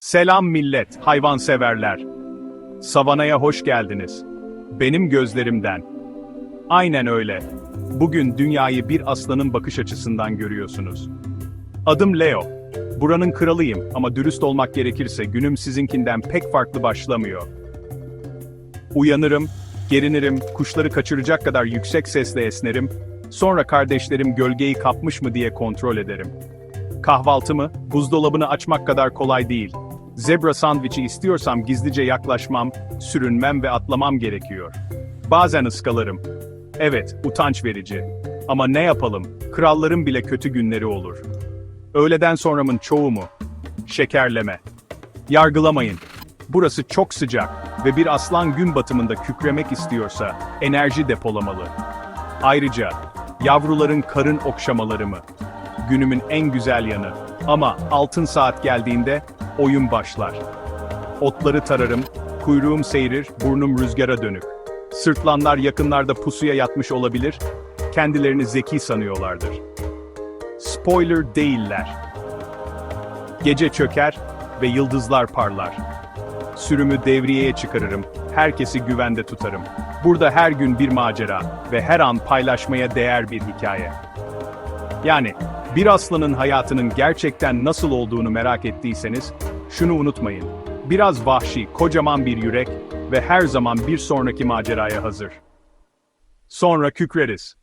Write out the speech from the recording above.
Selam millet, hayvanseverler. Savanaya hoş geldiniz. Benim gözlerimden. Aynen öyle. Bugün dünyayı bir aslanın bakış açısından görüyorsunuz. Adım Leo. Buranın kralıyım ama dürüst olmak gerekirse günüm sizinkinden pek farklı başlamıyor. Uyanırım, gerinirim, kuşları kaçıracak kadar yüksek sesle esnerim, sonra kardeşlerim gölgeyi kapmış mı diye kontrol ederim. Kahvaltımı, buzdolabını açmak kadar kolay değil. Zebra sandviçi istiyorsam gizlice yaklaşmam, sürünmem ve atlamam gerekiyor. Bazen ıskalarım. Evet, utanç verici. Ama ne yapalım, kralların bile kötü günleri olur. Öğleden sonramın çoğu mu? Şekerleme. Yargılamayın. Burası çok sıcak ve bir aslan gün batımında kükremek istiyorsa enerji depolamalı. Ayrıca yavruların karın okşamaları mı? Günümün en güzel yanı. Ama altın saat geldiğinde oyun başlar. Otları tararım, kuyruğum seyrir, burnum rüzgara dönük. Sırtlanlar yakınlarda pusuya yatmış olabilir, kendilerini zeki sanıyorlardır. Spoiler değiller. Gece çöker ve yıldızlar parlar. Sürümü devriyeye çıkarırım, herkesi güvende tutarım. Burada her gün bir macera ve her an paylaşmaya değer bir hikaye. Yani bir aslanın hayatının gerçekten nasıl olduğunu merak ettiyseniz, şunu unutmayın. Biraz vahşi, kocaman bir yürek ve her zaman bir sonraki maceraya hazır. Sonra kükreriz.